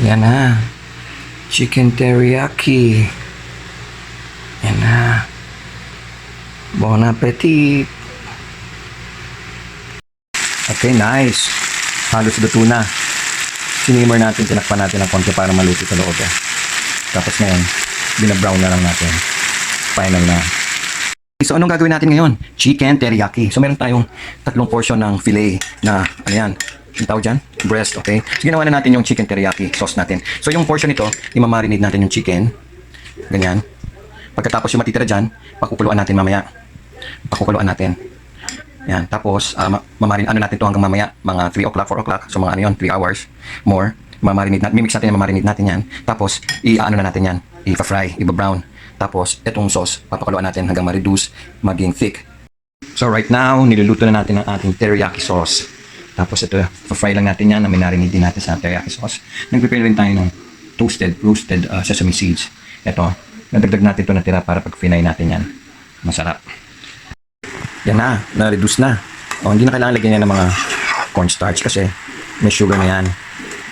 Yan na. Chicken teriyaki. Yan na. Bon appetit. Okay, nice. Halos luto na. Sinimmer natin, tinakpan natin ng konti para maluto sa loob. Eh. Tapos ngayon, binabrown na lang natin. Final na. So, anong gagawin natin ngayon? Chicken teriyaki. So, meron tayong tatlong portion ng filet na, ano yan, yung tawag dyan? Breast, okay? So, ginawa na natin yung chicken teriyaki sauce natin. So, yung portion nito, imamarinate natin yung chicken. Ganyan. Pagkatapos yung matitira dyan, pakukuluan natin mamaya. Pakukuluan natin. Yan. Tapos, uh, mamarin, ano natin to hanggang mamaya, mga 3 o'clock, 4 o'clock. So, mga ano yun, 3 hours more. Mamarinate natin, mimix natin, mamarinate natin yan. Tapos, i-ano na natin yan, i-fry, i-brown. Tapos, itong sauce, papakuluan natin hanggang ma-reduce, maging thick. So, right now, niluluto na natin ang ating teriyaki sauce. Tapos, ito, fry lang natin yan, na minarinate din natin sa teriyaki sauce. Nag-prepare rin tayo ng toasted, roasted uh, sesame seeds. Ito, nadagdag natin ito natira para pag finay natin yan. Masarap. Yan na, na-reduce na. O, hindi na kailangan lagyan yan ng mga cornstarch kasi may sugar na yan.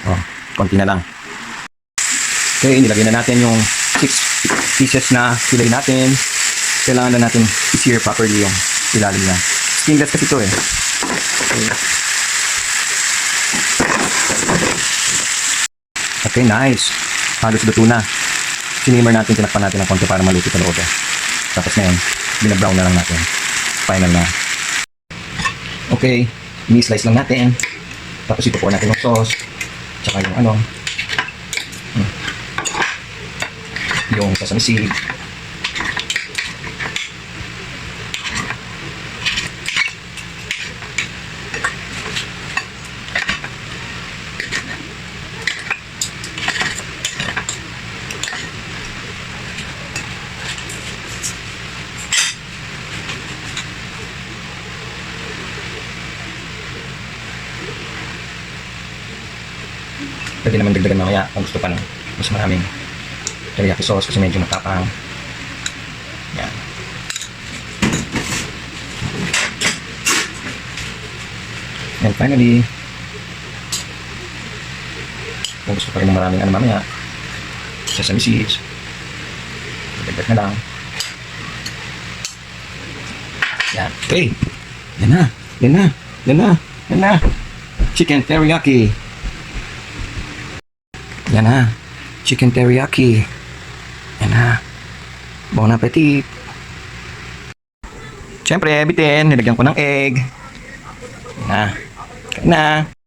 O, konti na lang. Okay, nilagay na natin yung 6 pieces na fillet natin. Kailangan na natin i-sear properly yung ilalim niya. Stainless kasi ito eh. Okay. Okay, nice. Halos luto na. Sinimmer natin, tinakpan natin ng konti para maluto sa loob eh. Tapos ngayon, binabrown na lang natin. Final na. Okay, ini-slice lang natin. Tapos ito po natin yung sauce. Tsaka yung ano. hmm, Yung sesame seed. Pwede naman dagdagan mamaya kung gusto pa ng mas maraming teriyaki sauce kasi medyo matapang. Yan. And finally, kung gusto pa rin ng maraming ano mamaya, sesame seeds, dagdag na lang. Yan. Okay. Yan na. Yan na. Yan na. Yan na. Chicken teriyaki. Yan na. Chicken teriyaki. Yan na. Bon appetit. Siyempre, bitin. Nilagyan ko ng egg. Yan na. Kain na.